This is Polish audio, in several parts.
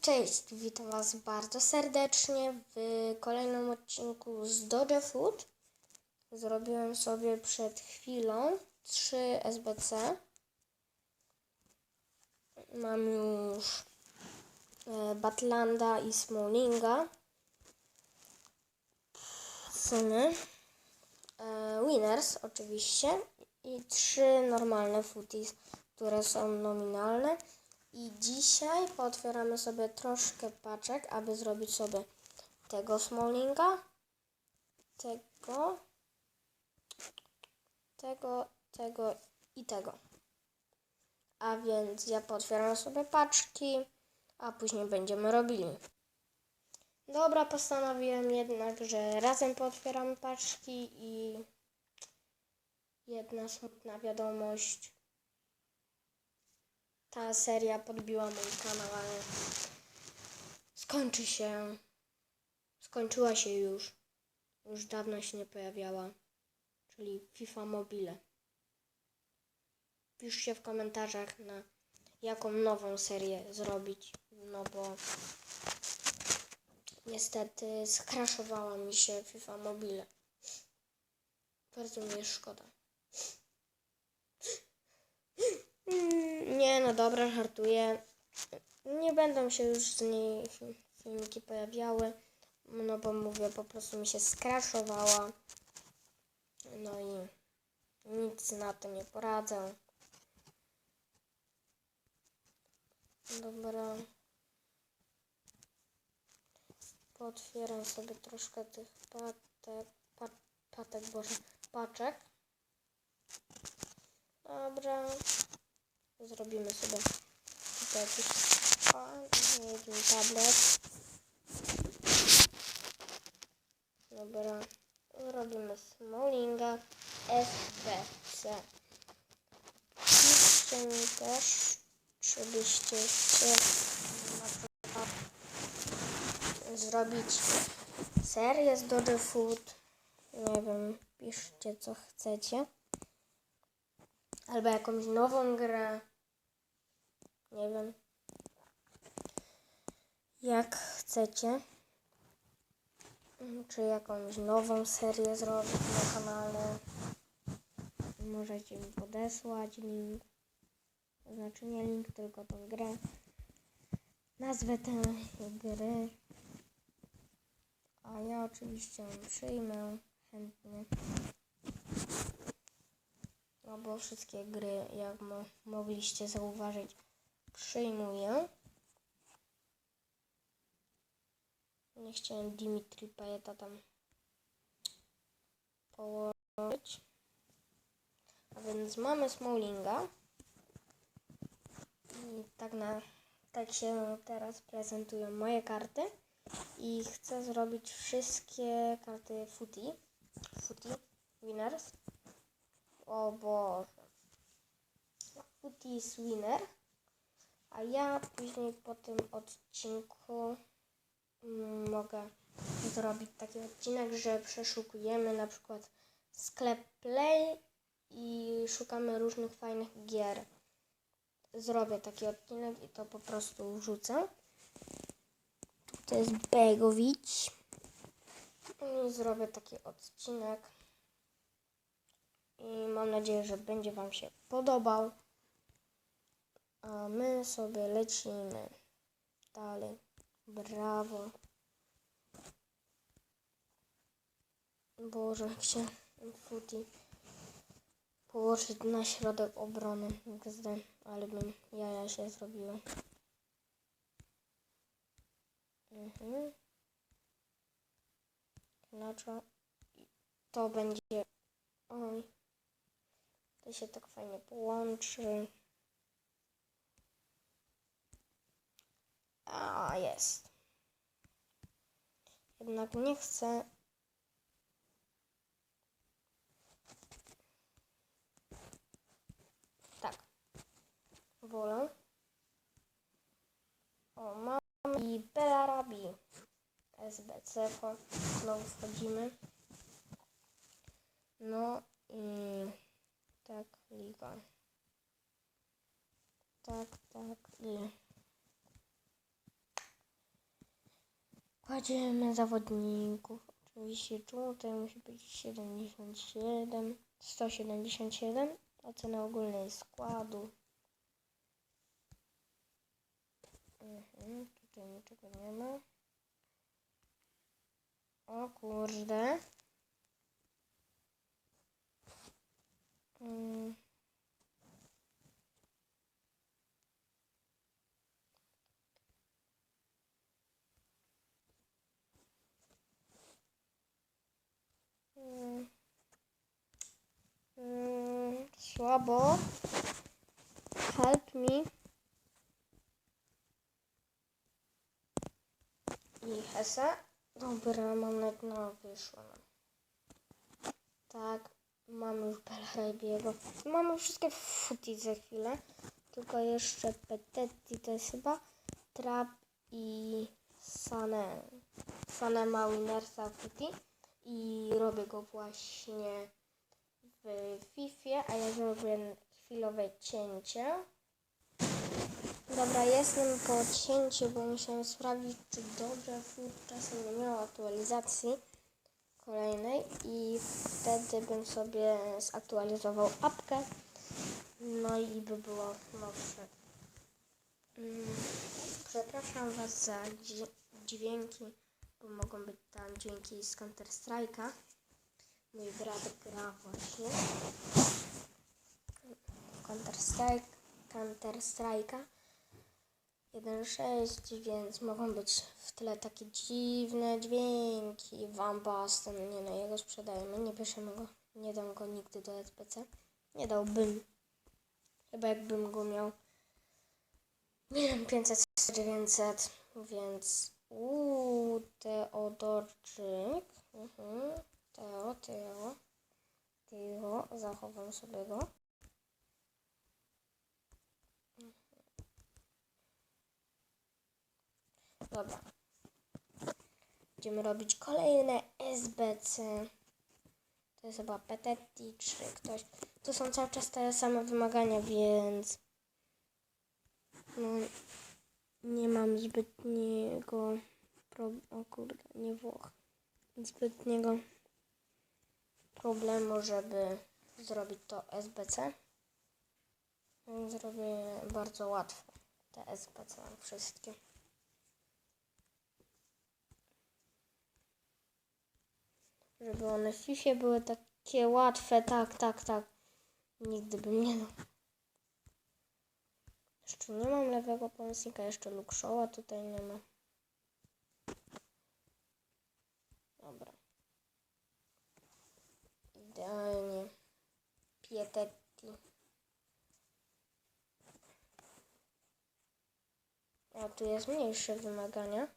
cześć, witam Was bardzo serdecznie w kolejnym odcinku z Dodge Food. Zrobiłem sobie przed chwilą 3 SBC. Mam już e, Batlanda i Smallinga. Syny. E, winners oczywiście. I trzy normalne footies, które są nominalne. I dzisiaj pootwieramy sobie troszkę paczek, aby zrobić sobie tego Smallinga, tego, tego, tego i tego. A więc ja pootwieram sobie paczki, a później będziemy robili. Dobra, postanowiłem jednak, że razem pootwieramy paczki i jedna smutna wiadomość ta seria podbiła mój kanał, ale skończy się. Skończyła się już. Już dawno się nie pojawiała. Czyli FIFA Mobile. Piszcie w komentarzach na jaką nową serię zrobić. No bo niestety skraszowała mi się FIFA Mobile. Bardzo mi jest szkoda. Mm, Nie, no dobra, żartuję. Nie będą się już z niej fi- filmiki pojawiały. No bo mówię, po prostu mi się skraszowała. No i nic na to nie poradzę. Dobra. Potwieram sobie troszkę tych patek, pat, patek, boże, paczek. Dobra. Zrobimy sobie tutaj jakiś jeden tablet. Dobra. Robimy Smallinga SBC. Piszcie mi też, czy byście zrobić serię z Dodge Food. Nie wiem, piszcie co chcecie. Albo jakąś nową grę. Nie wiem. Jak chcecie. Mm, Czy jakąś nową serię zrobić na kanale. Możecie mi podesłać link. Znaczy nie link, tylko tą grę. Nazwę tej gry. A ja oczywiście ją przyjmę chętnie. No bo wszystkie gry, jak mo mogliście zauważyć, przyjmuję. Nie chciałem Dimitri Pajeta tam położyć. A więc mamy Smallinga. I tak, na, tak się teraz prezentują moje karty. I chcę zrobić wszystkie karty footy. Footy. Winners. O Boże. Footies winner. A ja później po tym odcinku mm, mogę zrobić taki odcinek, że przeszukujemy na przykład sklep Play i szukamy różnych fajnych gier. Zrobię taki odcinek i to po prostu wrzucę. To jest Begowicz. I zrobię taki odcinek. I mam nadzieję, że będzie Wam się podobał. A my sobie lecimy dalej. Brawo. Boże, jak się futi położyć na środek obrony. Ale bym jaja się zrobiły. Mhm. Klacza. To będzie... Oj. To się tak fajnie połączy. A, jest. Jednak nie chcę. Tak. Wolę. O, mam i Belarabi. SBC. Znowu wchodzimy. No i tak, liga. Tak, tak i Kładziemy zawodników. Oczywiście tutaj musi być 77, 177. Ocena ogólnej składu. Mhm, tutaj niczego nie ma. O kurde. Mm. Mm. Mm, Słabo. Help me. I Hesa. Dobra, mam na no, wyszło nam. Tak, mamy już Belrabiego. Mamy wszystkie futy za chwilę. Tylko jeszcze Petetti to jest chyba Trap i Sane. Sane ma Winnersa futy i robię go właśnie w FIFA, a ja zrobię chwilowe cięcie. Dobra, jestem po cięciu, bo musiałem sprawdzić, czy dobrze czasem nie miał aktualizacji kolejnej i wtedy bym sobie zaktualizował apkę, no i by było nowsze. Mm, Przepraszam Was za dźwięki, bo mogą być tam dźwięki z Counter Strike'a. Mój brat gra właśnie Counter Strike, Counter Strike'a 1.6, więc mogą być w tle takie dziwne dźwięki. Van Basten, nie no, jego sprzedajemy, nie bierzemy go, nie dam go nigdy do SPC. Nie dałbym. Chyba jakbym go miał, nie wiem, 500, 900, więc uuu, Teodorczyk, mhm. Teo, Teo, Teo, zachowam sobie go. Dobra. Będziemy robić kolejne SBC. To jest chyba Petetti czy ktoś. To są cały czas te same wymagania, więc no, nie mam zbytniego pro... o kurde, nie Włoch. Zbytniego problemu, żeby zrobić to SBC. Zrobię bardzo łatwo te SBC wszystkie. Żeby one FIFA były takie łatwe, tak, tak, tak. Nigdy bym nie dał. Jeszcze nie mam lewego pomocnika, jeszcze Lukszoła tutaj nie ma. Dobra. Idealnie. Pietetti. A tu jest mniejsze wymagania.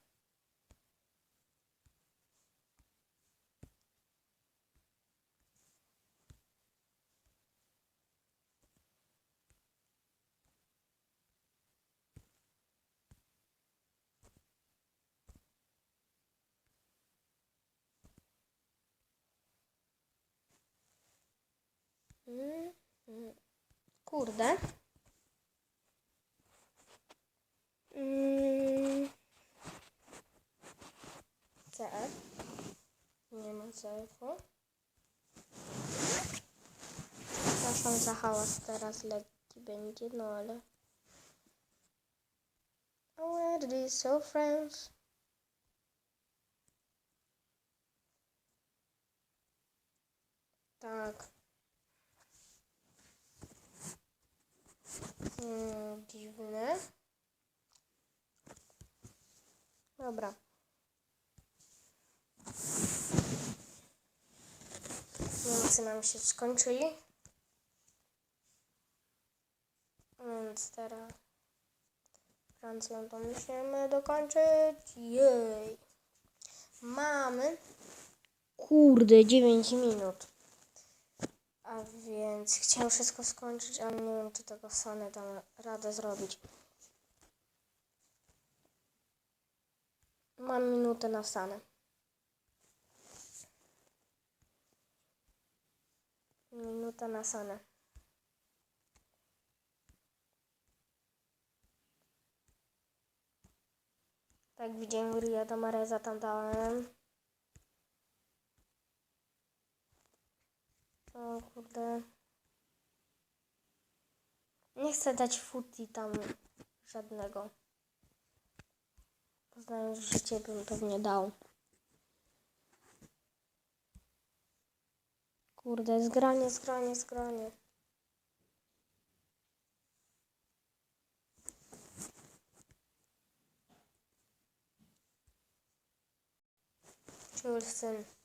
Mm, mm. Kurde. Mm. CF. Nie ma CF-u. Przepraszam za hałas teraz lekki będzie, no ale... Oh, where these so friends? Tak. Hmm, dziwne. Dobra. Niemcy nam się skończyli. Więc teraz Francją to musimy dokończyć. Jej. Mamy. Kurde, 9 minut. A więc chciałem wszystko skończyć, ale nie wiem, czy tego Sony dam radę zrobić. Mam minutę na Sanę. Minuta na Sanę. Tak, widziałem Ria do tam dałem. O kurde. Nie chcę dać futi tam żadnego. Poznając życie bym pewnie dał. Kurde, zgranie, zgranie, zgranie. Czulsyn.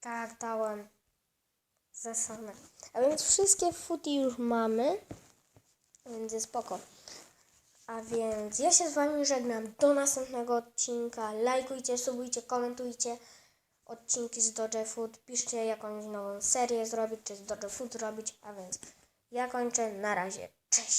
Tak, dałem. Zasane. A więc wszystkie footy już mamy. Więc jest spoko. A więc ja się z wami żegnam. Do następnego odcinka. Lajkujcie, subujcie, komentujcie odcinki z Dodge Food. Piszcie jakąś nową serię zrobić, czy z Dodge Food zrobić. A więc ja kończę. Na razie. Cześć.